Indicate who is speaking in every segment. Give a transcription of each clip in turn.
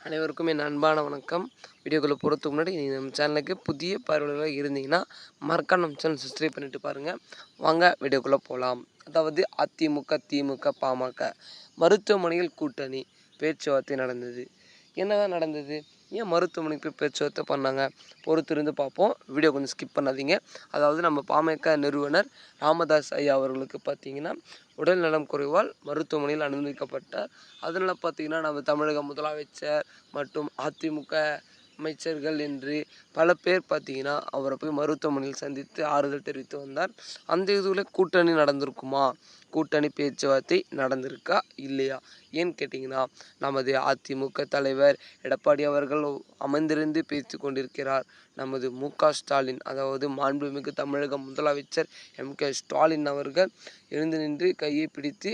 Speaker 1: அனைவருக்கும் என் அன்பான வணக்கம். வீடியோக்குள்ளே போகிறதுக்கு முன்னாடி நீங்கள் நம்ம சேனலுக்கு புதிய பார்வையாளர்களாக இருந்தீங்கன்னா மறக்காம நம்ம சேனல் சப்ஸ்கிரைப் பண்ணிட்டு பாருங்கள் வாங்க வீடியோக்குள்ளே போகலாம் அதாவது அதிமுக திமுக பாமக மருத்துவமனையில் கூட்டணி பேச்சுவார்த்தை நடந்தது. என்னதான் நடந்தது? ஏன் மருத்துவமனைக்கு போய் பேச்சுவார்த்தை பண்ணாங்க? பொறுத்திருந்து பார்ப்போம். வீடியோ கொஞ்சம் ஸ்கிப் பண்ணாதீங்க. அதாவது நம்ம பாமக நிறுவனர் ராமதாஸ் ஐயா அவர்களுக்கு பார்த்தீங்கன்னா உடல் நலம் குறைவால் மருத்துவமனையில் அனுமதிக்கப்பட்டார். அதனால் பார்த்தீங்கன்னா நம்ம தமிழக முதலமைச்சர் மற்றும் அதிமுக அமைச்சர்கள் என்று பல பேர் பார்த்தீங்கன்னா அவரை போய் மருத்துவமனையில் சந்தித்து ஆறுதல் தெரிவித்து வந்தார். அந்த இதில் கூட்டணி நடந்திருக்குமா? கூட்டணி பேச்சுவார்த்தை நடந்திருக்கா? இல்லையா? ஏன்னு கேட்டிங்கன்னா நமது அதிமுக தலைவர் எடப்பாடி அவர்கள் அமர்ந்திருந்து பேசி கொண்டிருக்கிறார். நமது மு க ஸ்டாலின் அதாவது மாண்புமிகு தமிழக முதலமைச்சர் எம். கே. ஸ்டாலின் அவர்கள் எழுந்து நின்று கையை பிடித்து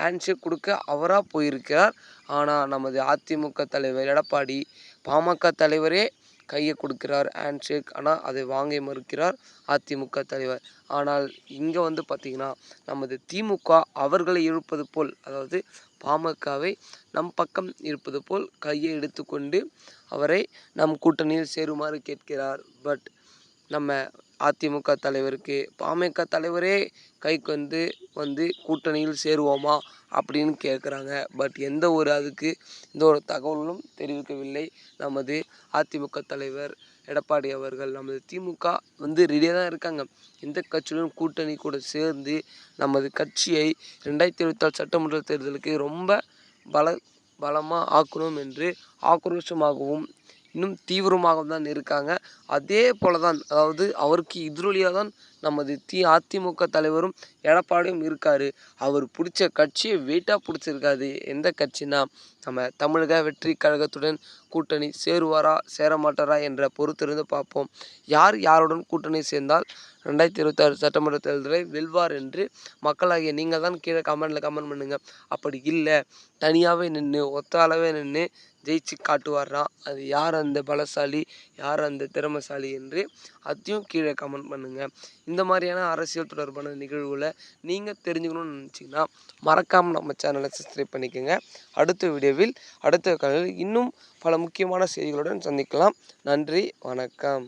Speaker 1: ஹேண்ட்ஷேக் கொடுக்க அவராக போயிருக்கிறார். ஆனால் நமது அதிமுக தலைவர் எடப்பாடி பாமக தலைவரே கையை கொடுக்கிறார் ஹேண்ட் ஷேக் ஆனால் அதை வாங்க மறுக்கிறார் அதிமுக தலைவர். ஆனால் இங்கே வந்து பார்த்திங்கன்னா நமது திமுக அவர்களை இழுப்பது போல் அதாவது பாமகவை நம் பக்கம் இருப்பது போல் கையை எடுத்துக்கொண்டு அவரை நம் கூட்டணியில் சேருமாறு கேட்கிறார். பட் நம்ம அதிமுக தலைவருக்கு பாமக தலைவரே கைக்கு வந்து வந்து கூட்டணியில் சேருவோமா அப்படின்னு கேட்குறாங்க. பட் எந்த ஒரு அதுக்கு எந்த ஒரு தகவலும் தெரிவிக்கவில்லை. நமது அதிமுக தலைவர் எடப்பாடி அவர்கள் நமது திமுக வந்து ரெடியாக தான் இருக்காங்க. எந்த கட்சியுடன் கூட்டணி கூட சேர்ந்து நமது கட்சியை ரெண்டாயிரத்தி இருபத்தாறு சட்டமன்ற தேர்தலுக்கு ரொம்ப பல பலமாக ஆக்கணும் என்று ஆக்ரோஷமாகவும் இன்னும் தீவிரமாக தான் இருக்காங்க. அதே போல தான் அதாவது அவருக்கு எதிரொலியாக தான் நமது தி அதிமுக தலைவரும் எடப்பாடியும் இருக்கார். அவர் பிடிச்ச கட்சியை வெயிட்டாக பிடிச்சிருக்காது எந்த கட்சினா நம்ம தமிழக வெற்றி கழகத்துடன் கூட்டணி சேருவாரா சேரமாட்டாரா என்ற பொறுத்திருந்து பார்ப்போம். யார் யாருடன் கூட்டணி சேர்ந்தால் ரெண்டாயிரத்தி இருபத்தாறு சட்டமன்ற தேர்தலை வெல்வார் என்று மக்களாகிய நீங்கள் தான் கீழே கமெண்டில் கமெண்ட் பண்ணுங்கள் அப்படி இல்லை. தனியாகவே நின்று ஒத்த அளவே நின்று ஜெயிச்சு காட்டுவார்னா அது யார் அந்த பலசாலி யார் அந்த திறமைசாலி என்று அதையும் கீழே கமெண்ட் பண்ணுங்கள் இந்த மாதிரியான அரசியல் தொடர்பான நிகழ்வுகளை நீங்கள் தெரிஞ்சுக்கணும்னு நினச்சிங்கன்னா மறக்காமல் நம்ம சேனலை சப்ஸ்கிரைப் பண்ணிக்கோங்க. அடுத்த வீடியோவில் அடுத்த காலையில் இன்னும் பல முக்கியமான செய்திகளுடன் சந்திக்கலாம். நன்றி வணக்கம்.